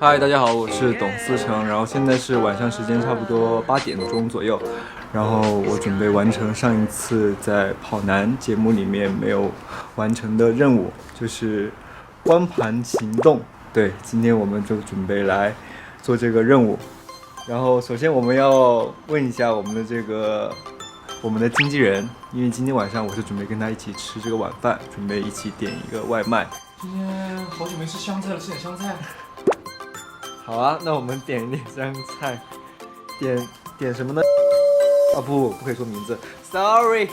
嗨，大家好，我是董思成，然后现在是晚上时间差不多八点钟左右，然后我准备完成上一次在跑男节目里面没有完成的任务，就是光盘行动。对，今天我们就准备来做这个任务。然后首先我们要问一下我们的这个我们的经纪人，因为今天晚上我是准备跟他一起吃这个晚饭，准备一起点一个外卖。今天好久没吃香菜了，吃点香菜。好啊，那我们点一点香菜，点点什么呢？啊不，不可以说名字，sorry。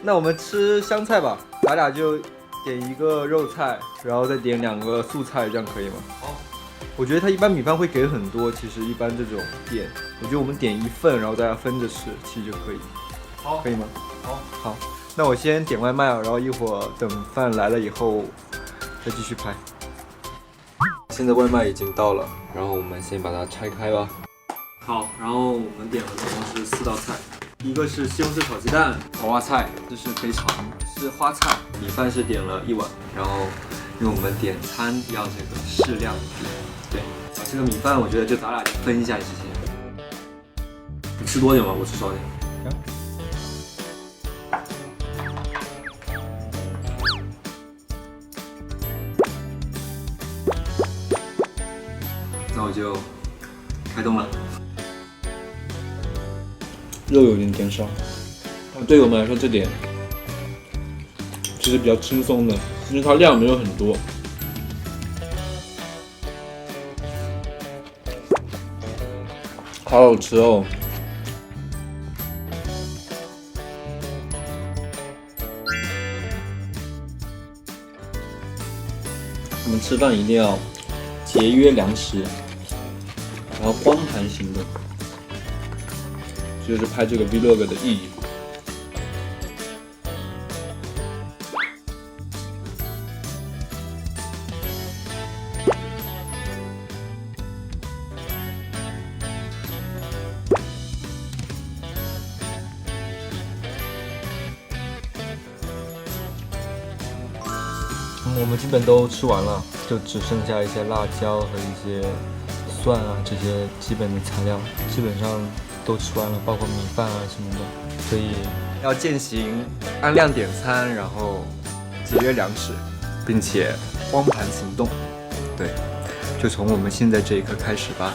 那我们吃香菜吧，咱俩就点一个肉菜，然后再点两个素菜，这样可以吗？好。我觉得他一般米饭会给很多，其实一般这种点，我觉得我们点一份，然后大家分着吃，其实就可以。好，可以吗？好，好。那我先点外卖啊，然后一会儿等饭来了以后再继续拍。现在外卖已经到了，然后我们先把它拆开吧。好，然后我们点了总共是四道菜，一个是西红柿炒鸡蛋，娃娃菜，这是肥肠，是花菜，米饭是点了一碗，然后因为我们点餐要这个适量一点，对，这个米饭我觉得就咱俩分一下就行。你吃多点吧？我吃少点。我就开动了。肉有点点少，对我们来说这点其实比较轻松的，因为它量没有很多。好好吃哦！我们吃饭一定要节约粮食，然后光盘行动，这就是拍这个 vlog 的意义。我们基本都吃完了，就只剩下一些辣椒和一些蒜啊这些基本的材料，基本上都吃完了，包括米饭啊什么的。所以要践行按量点餐，然后节约粮食，并且光盘行动。对，就从我们现在这一刻开始吧。